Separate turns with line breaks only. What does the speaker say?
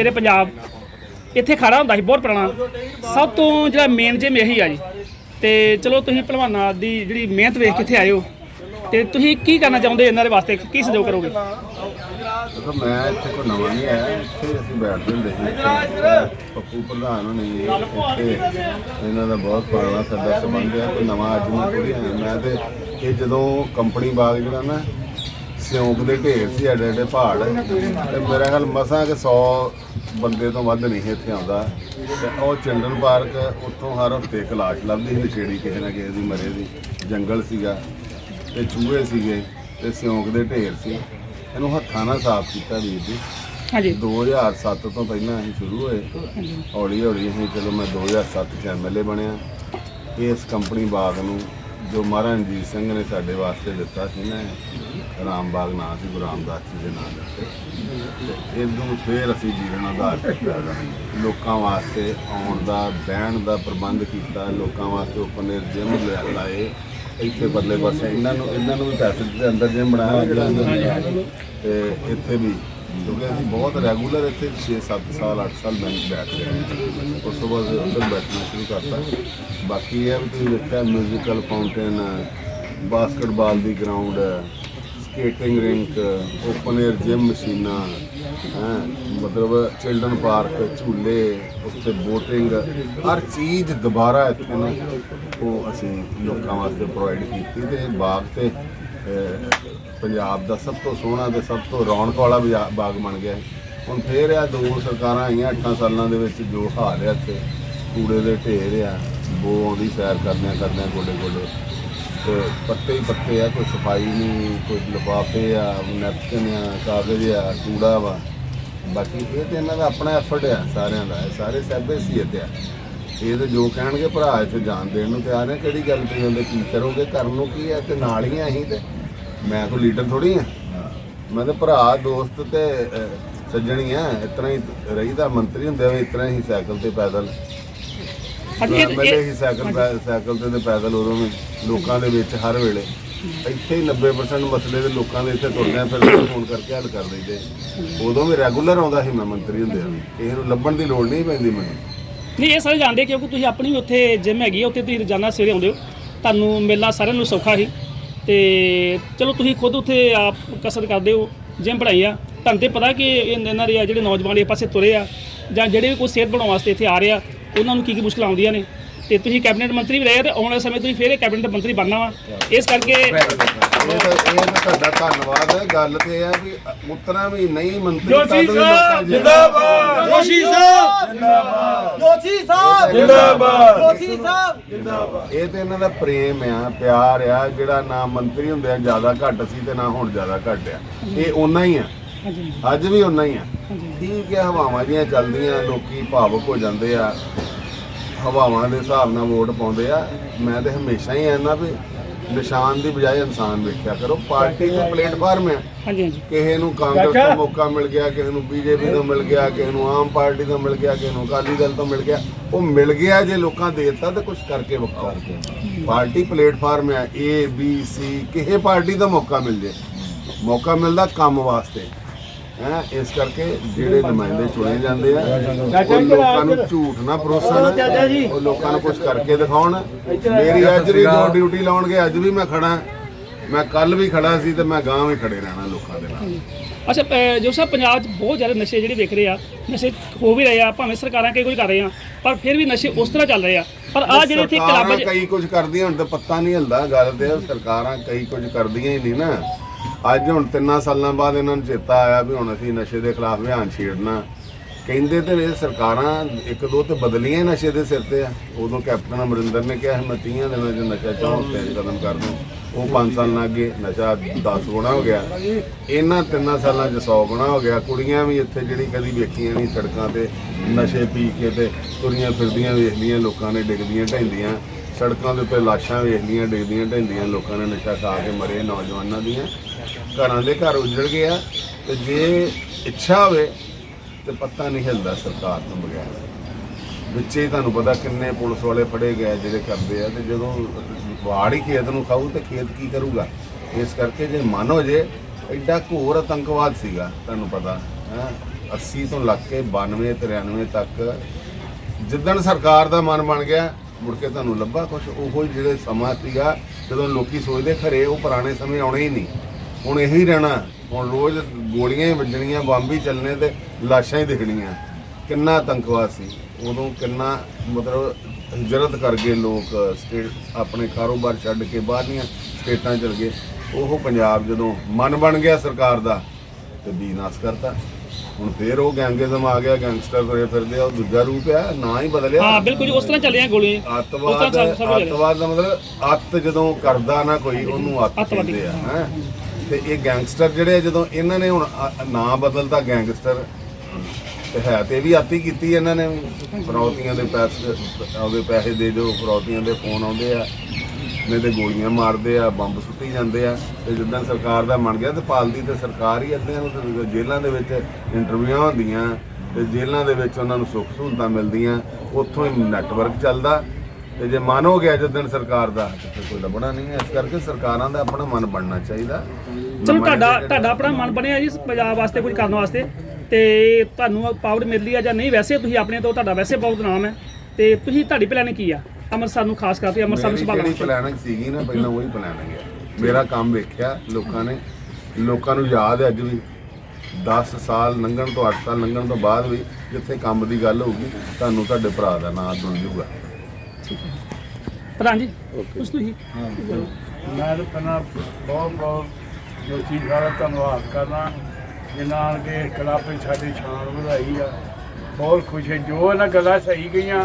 ਸ਼ੇਰੇ ਪੰਜਾਬ। ਇੱਥੇ ਖੜਾ ਹੁੰਦਾ ਸੀ, ਬਹੁਤ ਪੁਰਾਣਾ। ਸਭ ਤੋਂ ਜਿਹੜਾ ਮੇਨ ਜਿਮ ਇਹੀ ਆ ਜੀ। ਤੇ ਚਲੋ ਤੁਸੀਂ ਭਲਵਾਨਾਂ ਦੀ ਜਿਹੜੀ ਮਿਹਨਤ ਵੇਖ ਕੇ ਇੱਥੇ ਆਏ ਹੋ। ਤੇ ਤੁਸੀਂ ਕੀ ਕਰਨਾ ਚਾਹੁੰਦੇ ਇਹਨਾਂ ਦੇ ਵਾਸਤੇ? ਕੀ ਸਹਿਯੋਗ ਕਰੋਗੇ?
ਦੇਖੋ, ਮੈਂ ਇੱਥੇ ਕੋਈ ਨਵਾਂ ਨਹੀਂ ਆਇਆ। ਇੱਥੇ ਅਸੀਂ ਬੈਠਦੇ ਹੁੰਦੇ ਸੀ। ਇੱਥੇ ਪੱਪੂ ਪ੍ਰਧਾਨ ਹੋਣੀ ਇੱਥੇ। ਇਹਨਾਂ ਦਾ ਬਹੁਤ ਪੁਰਾਣਾ ਸਾਡਾ ਸੰਬੰਧ ਹੈ ਕੋਈ ਨਵਾਂ ਅੱਜ ਮੈਂ ਥੋੜੀ ਆਇਆ। ਮੈਂ ਤੇ ਇਹ ਜਦੋਂ ਕੰਪਨੀ ਬਾਗ ਜਿਹੜਾ ਨਾ ਸਿਉਂਕ ਦੇ ਢੇਰ ਸੀ ਐਡੇ ਐਡੇ ਪਹਾੜ। ਤੇ ਮੇਰਾ ਖਿਆਲ ਮਸਾਂ ਕਿ 100 ਬੰਦੇ ਤੋਂ ਵੱਧ ਨਹੀਂ ਇੱਥੇ ਆਉਂਦਾ। ਤੇ ਉਹ ਚਿਲਡਰਨ ਪਾਰਕ ਉੱਥੋਂ ਹਰ ਹਫ਼ਤੇ ਕਲਾਸ਼ ਲੱਭਦੀ ਸੀ ਨਸ਼ੇੜੀ ਕਿਸੇ ਨਾ ਕਿਸੇ ਦੀ ਮਰੇ ਦੀ। ਜੰਗਲ ਸੀਗਾ ਤੇ ਚੂਹੇ ਸੀਗੇ ਤੇ ਸਿਉਂਕ ਦੇ ਢੇਰ ਸੀ। ਇਹਨੂੰ ਹੱਥਾਂ ਨਾਲ ਸਾਫ਼ ਕੀਤਾ ਵੀਰ ਜੀ।
ਹਾਂਜੀ।
2007 ਤੋਂ ਪਹਿਲਾਂ ਅਸੀਂ ਸ਼ੁਰੂ ਹੋਏ। ਹੌਲੀ ਹੌਲੀ ਅਸੀਂ ਚਲੋ ਮੈਂ 2007 ਚ ਐਮਐਲਏ ਬਣਿਆ। ਇਸ ਕੰਪਨੀ ਬਾਗ ਨੂੰ ਜੋ ਮਹਾਰਾਜ ਰਣਜੀਤ ਸਿੰਘ ਨੇ ਸਾਡੇ ਵਾਸਤੇ ਦਿੱਤਾ ਸੀ ਨਾ ਰਾਮ ਬਾਗ ਨਾਂ ਸੀ, ਗੁਰੂ ਰਾਮਦਾਸ ਜੀ ਦੇ ਨਾਂ ਦਿੱਤੇ ਤੇ ਇਹਨੂੰ ਫੇਰ ਅਸੀਂ ਜੀਵਨ ਆਧਾਰ ਕੀਤਾ ਲੋਕਾਂ ਵਾਸਤੇ ਆਉਣ ਦਾ, ਬਹਿਣ ਦਾ ਪ੍ਰਬੰਧ ਕੀਤਾ, ਲੋਕਾਂ ਵਾਸਤੇ ਓਪਨ 에ਅਰ ਜਿਮ ਲਾਏ, ਇੱਥੇ ਬਦਲੇ ਪਾਸੇ ਇਹਨਾਂ ਨੂੰ ਇਹਨਾਂ ਨੂੰ ਵੀ ਪੈਸੇ ਦੇ ਅੰਦਰ ਜਿਮ ਬਣਾਇਆ ਗਿਆ। ਤੇ ਇੱਥੇ ਵੀ, ਕਿਉਂਕਿ ਅਸੀਂ ਬਹੁਤ ਰੈਗੂਲਰ ਇੱਥੇ 6-7 ਸਾਲ 8 ਸਾਲ ਬੈਂਕ ਬੈਠ ਰਹੇ ਉਸ ਤੋਂ ਬਾਅਦ ਉੱਧਰ ਬੈਠਣਾ ਸ਼ੁਰੂ ਕਰਤਾ। ਬਾਕੀ ਇਹ ਵੀ ਤੁਸੀਂ ਦੇਖਿਆ ਮਿਊਜ਼ੀਕਲ ਫਾਊਂਟੇਨ ਬਾਸਕਟਬਾਲ ਦੀ ground skating rink open air gym ਮਸ਼ੀਨਾਂ ਹੈ ਮਤਲਬ ਚਿਲਡਰਨ ਪਾਰਕ ਝੂਲੇ ਉੱਥੇ ਬੋਟਿੰਗ ਹਰ ਚੀਜ਼ ਦੁਬਾਰਾ ਇੱਥੇ ਨਾ ਉਹ ਅਸੀਂ ਲੋਕਾਂ ਵਾਸਤੇ ਪ੍ਰੋਵਾਈਡ ਕੀਤੀ ਤੇ ਇਹ ਬਾਗ ਤੇ ਪੰਜਾਬ ਦਾ ਸਭ ਤੋਂ ਸੋਹਣਾ ਤੇ ਸਭ ਤੋਂ ਰੌਣਕ ਵਾਲਾ ਬਾਗ ਬਣ ਗਿਆ ਹੁਣ ਫੇਰ ਆ ਦੋ ਸਰਕਾਰਾਂ ਆਈਆਂ 8 ਸਾਲਾਂ ਦੇ ਵਿੱਚ ਜੋ ਹਾਲ ਆ ਇੱਥੇ ਕੂੜੇ ਦੇ ਢੇਰ ਆ ਬੋ ਆਉਂਦੀ ਸੈਰ ਕਰਦਿਆਂ ਕਰਦਿਆਂ ਗੋਡੇ ਗੋਡੇ ਤੇ ਪੱਤੇ ਹੀ ਪੱਤੇ ਆ ਕੋਈ ਸਫ਼ਾਈ ਨਹੀਂ ਕੋਈ ਲਿਫਾਫੇ ਆ ਨੈਪਕਿਨ ਆ ਕਾਗਜ਼ ਆ ਕੂੜਾ ਵਾ। ਬਾਕੀ ਇਹ ਤੇ ਇਹਨਾਂ ਦਾ ਆਪਣਾ ਐਫਰਟ ਆ ਸਾਰਿਆਂ ਦਾ ਇਹ ਸਾਰੇ ਸੈਬੇ ਸੀ ਇੱਥੇ ਆ। ਇਹ ਤੇ ਜੋ ਕਹਿਣਗੇ ਭਰਾ ਇੱਥੇ ਜਾਣ ਦੇਣ ਨੂੰ ਤਿਆਰ ਨੇ ਕਿਹੜੀ ਗੱਲ ਤੁਸੀਂ ਹੁੰਦੇ ਕੀ ਕਰੋਗੇ ਕਰਨ ਨੂੰ ਕੀ ਹੈ ਤੇ ਨਾਲ ਹੀ ਆ ਅਸੀਂ ਤੇ। ਮੈਂ ਕੋਈ ਲੀਡਰ ਥੋੜੀ ਆ। ਮੈਂ ਤਾਂ ਭਰਾ ਦੋਸਤ ਤੇ ਅਹ, ਸੱਜਣੀ ਆ ਇਤਨਾ ਹੀ ਰਹੀਦਾ ਮੰਤਰੀ ਹੁੰਦੇ ਹੋਏ ਇਤਨਾ ਹੀ ਸਾਈਕਲ ਤੇ ਪੈਦਲ। ਪਹਿਲੇ
ਇਹ-
ਹੀ ਸਾਈਕਲ ਪੈ- ਸਾਈਕਲ ਤੇ ਤੇ ਪੈਦਲ ਉਦੋਂ ਵੀ ਲੋਕਾਂ ਦੇ ਵਿੱਚ ਹਰ ਵੇਲੇ। ਇੱਥੇ ਹੀ 90% ਮਸਲੇ ਦੇ ਲੋਕਾਂ ਦੇ ਇੱਥੇ ਤੁਰਦੇ ਆ ਫਿਰ ਫੋਨ ਕਰਕੇ ਹੱਲ ਕਰ ਦਈਦੇ ਉਦੋਂ ਵੀ ਰੈਗੂਲਰ ਆਉਂਦਾ ਸੀ ਮੈਂ ਮੰਤਰੀ ਹੁੰਦੇ ਆ। ਕਿਸੇ ਨੂੰ ਲੱਭਣ ਦੀ ਲੋੜ ਨਹੀਂ ਪੈਂਦੀ ਮੈਨੂੰ।
ਨਹੀਂ ਇਹ ਸਾਰੇ ਜਾਣਦੇ ਕਿਉਂਕਿ ਤੁਸੀਂ ਆਪਣੀ ਵੀ ਉੱਥੇ ਜਿਮ ਹੈਗੀ ਆ, ਉੱਥੇ ਤੁਸੀਂ ਰੋਜ਼ਾਨਾ ਸਵੇਰੇ ਆਉਂਦੇ ਹੋ। ਤੁਹਾਨੂੰ ਮਿਲਣਾ ਸਾਰਿਆਂ ਨੂੰ ਸੌਖਾ ਸੀ। ਤੇ ਚਲੋ ਤੁਸੀਂ ਖੁਦ ਉੱਥੇ ਆਪ ਕਸਰਤ ਕਰਦੇ ਹੋ ਜਿਮ ਬਣਾਈ ਆ। ਤੁਹਾਨੂੰ ਤੇ ਪਤਾ ਕਿ ਇਹ- ਇਹਨਾਂ ਦੇ ਆ ਜਿਹੜੇ ਨੌਜਵਾਨ ਇਹ ਪਾਸੇ ਤੁਰੇ ਆ ਜਾਂ ਜਿਹੜੇ ਵੀ ਕੋਈ ਸਿਹਤ ਬਣਾਉਣ ਵਾਸਤੇ ਇੱਥੇ ਆ ਰਹੇ ਆ ਉਹਨਾਂ ਨੂੰ ਕੀ ਕੀ ਮੁਸ਼ਕਲਾਂ ਆਉਂਦੀਆਂ ਨੇ। ਤੇ ਤੁਸੀਂ ਕੈਬਨਿਟ ਮੰਤਰੀ ਵੀ ਰਹੇ ਤੇ ਆਉਣ ਵਾਲੇ ਸਮੇਂ ਤੁਸੀਂ ਫਿਰ ਇਹ ਕੈਬਨਿਟ ਮੰਤਰੀ ਬਣਨਾ ਵਾ। ਇਸ ਕਰਕੇ
ਇਹ ਤਾਂ ਇਹ ਤਾਂ ਤੁਹਾਡਾ ਧੰਨਵਾਦ ਹੈ। ਗੱਲ ਤੇ ਇਹ ਆ ਵੀ ਉਤਨਾ ਵੀ ਨਹੀਂ ਮੰਤਰੀ
ਜੋਸ਼ੀ
ਤਦ ਵੀ ਲੋਕਾਂ
ਸਾਹਿਬ ਜਿੰਦਾਬਾਦ। ਜੋਸ਼ੀ ਸਾਹਿਬ ਜਿੰਦਾਬਾਦ
ਜੋਸ਼ੀ ਸਾਹਿਬ
ਜਿੰਦਾਬਾਦ।
ਜੋਸ਼ੀ ਸਾਹਿਬ।
ਇਹ ਤੇ ਇਹਨਾਂ ਦਾ ਪ੍ਰੇਮ ਆ ਪਿਆਰ ਆ ਜਿਹੜਾ ਨਾ ਮੰਤਰੀ ਹੁੰਦੇ ਆ ਜ਼ਿਆਦਾ ਘੱਟ ਸੀ ਤੇ ਨਾ ਹੁਣ ਜ਼ਿਆਦਾ ਘੱਟ ਆ। ਇਹ ਓਨਾ ਹੀ ਆ। ਅੱਜ ਵੀ ਓਨਾ ਹੀ ਆ। ਠੀਕ ਹੈ ਹਵਾਵਾਂ ਜੀਆਂ ਚੱਲਦੀਆਂ ਲੋਕੀ ਭਾਵੁਕ ਹੋ ਜਾਂਦੇ ਆ। ਹਵਾਵਾਂ ਦੇ ਹਿਸਾਬ ਨਾਲ ਵੋਟ ਪਾਉਂਦੇ ਆ। ਮੈਂ ਤੇ ਹਮੇਸ਼ਾ ਹੀ ਕਹਿੰਦਾ ਵੀ ਨਿਸ਼ਾਨ ਦੀ ਬਜਾਏ ਇਨਸਾਨ ਵੇਖਿਆ ਕਰੋ। ਪਾਰਟੀ ਦੇ ਪਲੇਟਫਾਰਮ ਆ।
ਹਾਂਜੀ ਹਾਂਜੀ।
ਕਿਸੇ ਨੂੰ ਕਾਂਗਰਸ ਤੋਂ ਮੌਕਾ ਮਿਲ ਗਿਆ ਕਿਸੇ ਨੂੰ ਬੀਜੇਪੀ ਤੋਂ ਮਿਲ ਗਿਆ ਕਿਸੇ ਨੂੰ ਆਮ ਪਾਰਟੀ ਤੋਂ ਮਿਲ ਗਿਆ ਕਿਸੇ ਨੂੰ ਅਕਾਲੀ ਦਲ ਤੋਂ ਮਿਲ ਗਿਆ। ਉਹ ਮਿਲ ਗਿਆ ਜੇ ਲੋਕਾਂ ਦੇ ਦਿੱਤਾ ਤਾਂ ਕੁਝ ਕਰਕੇ ਵਿਖਾਓ ਪਾਰਟੀ ਪਲੇਟਫਾਰਮ ਆ ਏ ਬੀ ਸੀ ਕਿਸੇ ਪਾਰਟੀ ਦਾ ਮੌਕਾ ਮਿਲ ਜੇ। ਮੌਕਾ ਮਿਲਦਾ ਕੰਮ ਵਾਸਤੇ। ਹੈ ਇਸ ਕਰਕੇ ਜਿਹੜੇ ਨੁਮਾਇੰਦੇ ਚੁਣੇ ਜਾਂਦੇ ਆ ਉਹ ਲੋਕਾਂ ਨੂੰ ਝੂਠ ਨਾ ਪਰੋਸਣ ਉਹ ਲੋਕਾਂ ਨੂੰ ਕੁਝ ਕਰਕੇ ਦਿਖਾਉਣ। ਮੇਰੀ ਅੱਜ ਵੀ ਜੋ ਡਿਊਟੀ ਲਾਉਣਗੇ ਅੱਜ ਵੀ ਮੈਂ ਖੜਾ। ਮੈਂ ਕੱਲ ਵੀ ਖੜਾ ਸੀ ਤੇ ਮੈਂ ਗਾਂ ਵੀ ਖੜੇ ਰਹਿਣਾ ਲੋਕਾਂ ਦੇ ਨਾਲ।
ਅੱਛਾ ਜੋ ਸਾਹਿਬ ਪੰਜਾਬ 'ਚ ਬਹੁਤ ਜ਼ਿਆਦਾ ਨਸ਼ੇ ਜਿਹੜੇ ਵਿਕ ਰਹੇ ਆ ਨਸ਼ੇ ਹੋ ਵੀ ਰਹੇ ਆ ਭਾਵੇਂ ਸਰਕਾਰਾਂ ਕਈ ਕੁਝ ਕਰ ਰਹੇ ਆ ਪਰ ਫਿਰ ਵੀ ਨਸ਼ੇ ਉਸ ਤਰ੍ਹਾਂ ਚੱਲ ਰਹੇ ਆ। ਪਰ ਆ ਜਿਹੜੇ ਇੱਥੇ ਕਲੱਬ 'ਚ
ਕਈ ਕੁਝ ਕਰਦੀਆਂ ਹੁਣ ਤਾਂ ਪੱਤਾ ਨਹੀਂ ਹਿਲਦਾ ਗੱਲ ਤੇ ਸਰਕਾਰਾਂ ਕਈ ਕੁਝ ਕਰਦੀਆਂ ਹੀ ਨਹੀਂ ਨਾ। ਅੱਜ ਹੁਣ ਤਿੰਨਾਂ ਸਾਲਾਂ ਬਾਅਦ ਇਹਨਾਂ ਨੂੰ ਚੇਤਾ ਆਇਆ ਵੀ ਹੁਣ ਅਸੀਂ ਨਸ਼ੇ ਦੇ ਖਿਲਾਫ ਅਭਿਆਨ ਛੇੜਨਾ। ਕਹਿੰਦੇ ਤੇ ਇਹ ਸਰਕਾਰਾਂ ਇੱਕ ਦੋ ਤੇ ਬਦਲੀਆਂ ਨਸ਼ੇ ਦੇ ਸਿਰ ਤੇ ਆ। ਉਦੋਂ ਕੈਪਟਨ ਅਮਰਿੰਦਰ ਨੇ ਕਿਹਾ, ਮੈਂ 30 ਦਿਨਾਂ 'ਚ ਨਸ਼ਾ ਚੌਂ ਤੇ ਕਦਮ ਕਰ ਦੂੰ। ਉਹ 5 ਸਾਲ ਨਾਲ ਅੱਗੇ ਨਸ਼ਾ 10 ਗੁਣਾ ਹੋ ਗਿਆ। ਇਹਨਾਂ ਤਿੰਨਾਂ ਸਾਲਾਂ 'ਚ 100 ਗੁਣਾ ਹੋ ਗਿਆ। ਕੁੜੀਆਂ ਵੀ ਇੱਥੇ ਜਿਹੜੀ ਕਦੀ ਵੇਖੀਆਂ ਨਹੀਂ ਸੜਕਾਂ ਤੇ, ਨਸ਼ੇ ਪੀ ਕੇ ਤੇ ਤੁਰੀਆਂ ਫਿਰਦੀਆਂ ਵੇਖਦੀਆਂ ਲੋਕਾਂ ਨੇ ਡਿੱਗਦੀਆਂ ਢੈਂਦੀਆਂ ਸੜਕਾਂ ਦੇ ਉੱਤੇ ਲਾਸ਼ਾਂ ਵੇਖਦੀਆਂ ਡਿੱਗਦੀਆਂ ਢੈਂਦੀਆਂ ਲੋਕਾਂ ਨੇ ਨਸ਼ਾ ਖਾ ਕੇ ਮਰੇ ਨੌਜਵਾਨਾਂ ਦੀਆਂ। ਘਰਾਂ ਦੇ ਘਰ ਉਜੜ ਗਏ ਆ ਤੇ ਜੇ ਇੱਛਾ ਹੋਵੇ ਤੇ ਪੱਤਾ ਨਹੀਂ ਹਿਲਦਾ ਸਰਕਾਰ ਤੋਂ ਬਗੈਰ। ਵਿੱਚੇ ਹੀ ਤੁਹਾਨੂੰ ਪਤਾ ਕਿੰਨੇ ਪੁਲਿਸ ਵਾਲੇ ਫੜੇ ਗਏ ਜਿਹੜੇ ਕਰਦੇ ਆ ਤੇ ਜਦੋਂ ਵਾੜ ਹੀ ਖੇਤ ਨੂੰ ਖਾਊ ਤੇ ਖੇਤ ਕੀ ਕਰੂਗਾ? ਇਸ ਕਰਕੇ ਜੇ ਮਨ ਹੋ ਜੇ, ਐਡਾ ਘੋਰ ਆਤੰਕਵਾਦ ਸੀਗਾ, ਤੁਹਾਨੂੰ ਪਤਾ, ਹੈ? 80 ਤੋਂ ਲੱਗ ਕੇ 92 93 ਤੱਕ ਜਿੱਦਣ ਸਰਕਾਰ ਦਾ ਮਨ ਬਣ ਗਿਆ, ਮੁੜ ਕੇ ਤੁਹਾਨੂੰ ਲੱਭਾ ਕੁਝ ਉਹੋ ਹੀ ਜਿਹੜੇ ਸਮਾਂ ਸੀਗਾ, ਜਦੋਂ ਲੋਕੀ ਸੋਚਦੇ ਖਰੇ ਉਹ ਪੁਰਾਣੇ ਸਮੇਂ ਆਉਣੇ ਹੀ ਨਹੀਂ। ਹੁਣ ਇਹੀ ਰਹਿਣਾ। ਹੁਣ ਰੋਜ਼ ਗੋਲੀਆਂ ਹੀ ਵੱਜਣੀਆਂ ਬੰਬ ਹੀ ਚੱਲਣੇ ਤੇ ਲਾਸ਼ਾਂ ਹੀ ਦਿਖਣੀਆਂ। ਕਿੰਨਾ ਤੰਕਵਾਦ ਸੀ। ਉਦੋਂ ਕਿੰਨਾ ਮਤਲਬ ਹਿਜਰਤ ਕਰ ਗਏ ਲੋਕ ਸਟੇਟ ਆਪਣੇ ਕਾਰੋਬਾਰ ਛੱਡ ਕੇ ਬਾਹਰਲੀਆਂ ਸਟੇਟਾਂ ਚਲ ਗਏ। ਉਹ ਪੰਜਾਬ ਜਦੋਂ ਮਨ ਬਣ ਗਿਆ ਸਰਕਾਰ ਦਾ ਤੇ ਬੀਨਾਸ ਕਰਤਾ। ਹੁਣ ਫੇਰ ਉਹ ਗੈਂਗਿਜ਼ਮ ਆ ਗਿਆ ਗੈਂਗਸਟਰ ਤੁਰੇ ਫਿਰਦੇ ਆ ਉਹ ਦੂਜਾ ਰੂਪ ਆ ਨਾ ਹੀ ਬਦਲਿਆ।
ਹਾਂ ਬਿਲਕੁਲ ਉਸ ਤਰ੍ਹਾਂ ਚੱਲੀਆਂ ਗੋਲੀਆਂ। ਉਸ
ਅੱਤਵਾਦ। ਅੱਤਵਾਦ ਦਾ ਮਤਲਬ ਅੱਤ ਜਦੋਂ ਕਰਦਾ ਨਾ ਕੋਈ ਉਹਨੂੰ ਅੱਤ। ਕਹਿੰਦੇ ਆ ਹੈਂ। ਤੇ ਇਹ ਗੈਂਗਸਟਰ ਜਿਹੜੇ ਆ, ਜਦੋਂ ਇਹਨਾਂ ਨੇ ਹੁਣ ਅ- ਨਾਂ ਬਦਲਤਾ ਗੈਂਗਸਟਰ ਤੇ ਹੈ ਤੇ ਇਹ ਵੀ ਆਤੀ ਕੀਤੀ ਇਹਨਾਂ ਨੇ ਫਰੌਤੀਆਂ ਦੇ ਪੈਸੇ ਉਹਦੇ ਪੈਸੇ ਦੇ ਦਿਓ ਫਰੌਤੀਆਂ ਦੇ ਫੋਨ ਆਉਂਦੇ ਆ ਨਹੀਂ ਤੇ ਗੋਲੀਆਂ ਮਾਰਦੇ ਆ ਬੰਬ ਸੁੱਟੀ ਜਾਂਦੇ ਆ ਤੇ ਜਿੱਦਾਂ ਸਰਕਾਰ ਦਾ ਬਣ ਗਿਆ ਤੇ ਪਾਲਦੀ ਤੇ ਸਰਕਾਰ ਹੀ ਅੱਧਿਆਂ ਨੂੰ ਤੇ ਜੇਲ੍ਹਾਂ ਦੇ ਵਿੱਚ ਇੰਟਰਵਿਊਆਂ ਹੁੰਦੀਆਂ ਤੇ ਜੇਲ੍ਹਾਂ ਦੇ ਵਿੱਚ ਉਹਨਾਂ ਨੂੰ ਸੁੱਖ ਸਹੂਲਤਾਂ ਮਿਲਦੀਆਂ ਉੱਥੋਂ ਹੀ ਨੈਟਵਰਕ ਚੱਲਦਾ ਤੇ ਜੇ ਮਨ ਹੋ ਗਿਆ ਜਿੱਦਣ ਸਰਕਾਰ ਦਾ ਤੇ ਫਿਰ ਕੋਈ ਲੱਭਣਾ ਨਹੀਂ ਹੈ। ਇਸ ਕਰਕੇ ਸਰਕਾਰਾਂ ਦਾ ਆਪਣਾ ਮਨ ਬਣਨਾ ਚਾਹੀਦਾ।
ਚਲੋ ਤੁਹਾਡਾ ਤੁਹਾਡਾ ਆਪਣਾ ਮਨ ਬਣਿਆ ਜੀ ਪੰਜਾਬ ਵਾਸਤੇ ਕੁਝ ਕਰਨ ਵਾਸਤੇ। ਤੇ ਤੁਹਾਨੂੰ ਪਾਵਰ ਮਿਲਦੀ ਆ ਜਾਂ ਨਹੀਂ ਵੈਸੇ ਤੁਸੀਂ ਆਪਣੇ ਤੋਂ ਤੁਹਾਡਾ ਵੈਸੇ ਬਹੁਤ ਨਾਮ ਹੈ। ਤੇ ਤੁਸੀਂ ਤੁਹਾਡੀ ਪਲਾਨ ਕੀ ਆ? ਅੰਮ੍ਰਿਤਸਰ ਨੂੰ ਖਾਸ ਕਰਕੇ ਅੰਮ੍ਰਿਤਸਰ ਨੂੰ
ਮੇਰੀ
ਸੰਭਾਲਣ ਵਾਸਤੇ।
ਪਲਾਨਿੰਗ ਸੀਗੀ ਨਾ ਪਹਿਲਾਂ ਉਹੀ ਪਲਾਨਿੰਗ ਹੈ। ਮੇਰਾ ਕੰਮ ਵੇਖਿਆ ਲੋਕਾਂ ਨੇ। ਲੋਕਾਂ ਨੂੰ ਯਾਦ ਹੈ ਅੱਜ ਵੀ। 10 ਸਾਲ ਲੰਘਣ ਤੋਂ 8 ਸਾਲ ਲੰਘਣ ਤੋਂ ਬਾਅਦ ਵੀ ਜਿੱਥੇ ਕੰਮ ਦੀ ਗੱਲ ਹੋਊਗੀ ਤੁਹਾਨੂੰ ਤੁਹਾਡੇ ਭਰਾ ਦਾ ਨਾਮ ਸੁਣ ਜੂਗਾ।
ਪ੍ਰਧਾਨ ਜੀ ਉਸ ਤੁਸੀਂ
ਮੈਂ ਤਾਂ ਪਹਿਲਾਂ ਬਹੁਤ ਬਹੁਤ ਜੋਤੀ ਸਾਰਾ ਧੰਨਵਾਦ ਕਰਨਾ ਜਿਨ੍ਹਾਂ ਨੇ ਕਲੱਬ ਵਿੱਚ ਸਾਡੀ ਸ਼ਾਨ ਵਧਾਈ ਆ ਬਹੁਤ ਖੁਸ਼ ਹੈ। ਜੋ ਇਹਨਾਂ ਗੱਲਾਂ ਸਹੀ ਗਈਆਂ